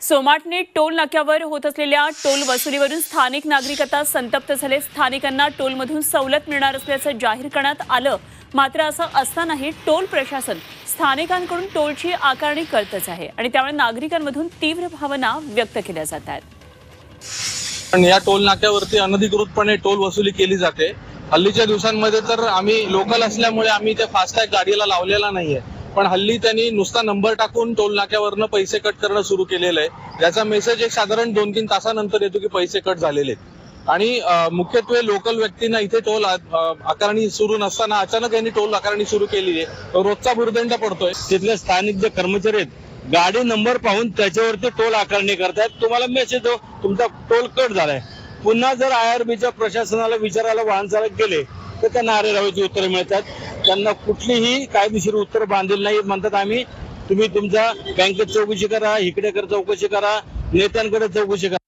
Somatane toll नाक्यावर होत असलेल्या टोल वसुलीवरून स्थानिक नागरिक आता संतप्त झाले. स्थानिकांना टोलमधून सवलत मिळणार असल्याचं जाहीर करण्यात आलं. मात्र असं असतानाही टोल प्रशासन स्थानिकांकडून टोलची आकारणी करतच आहे आणि त्यामुळे नागरिकांमधून तीव्र भावना व्यक्त केल्या जात आहेत. पण या टोल नाक्यावरती अनधिकृतपणे टोल वसुली केली जाते. हल्लीच्या दिवसांमध्ये तर आम्ही लोकल असल्यामुळे आम्ही ते फास्टॅग गाडीला लावलेला नाहीये. पण हल्ली त्यांनी नुसता नंबर टाकून टोल नाक्यावरनं पैसे कट करणं सुरू केलेलं आहे. ज्याचा मेसेज एक साधारण दोन तीन तासानंतर येतो की पैसे कट झालेले आहेत. आणि मुख्यत्वे लोकल व्यक्तींना इथे टोल आकारणी सुरू नसताना अचानक यांनी टोल आकारणी सुरू केली आहे. रोजचा भुर्दंड पडतोय. तिथले स्थानिक जे कर्मचारी आहेत गाडी नंबर पाहून त्याच्यावरती टोल आकारणी करतायत. तुम्हाला मेसेज तुमचा टोल कट झालाय. पुन्हा जर आयआरबीच्या प्रशासनाला विचारायला वाहन चालक गेले तर त्यांना अरे राहायची उत्तरं मिळतात. त्यांना कुठलीही कायदेशीर उत्तर बांधील नाही म्हणतात आम्ही तुम्ही तुमच्या बँकेत चौकशी करा इकडे कर चौकशी करा नेत्यांकडे चौकशी करा.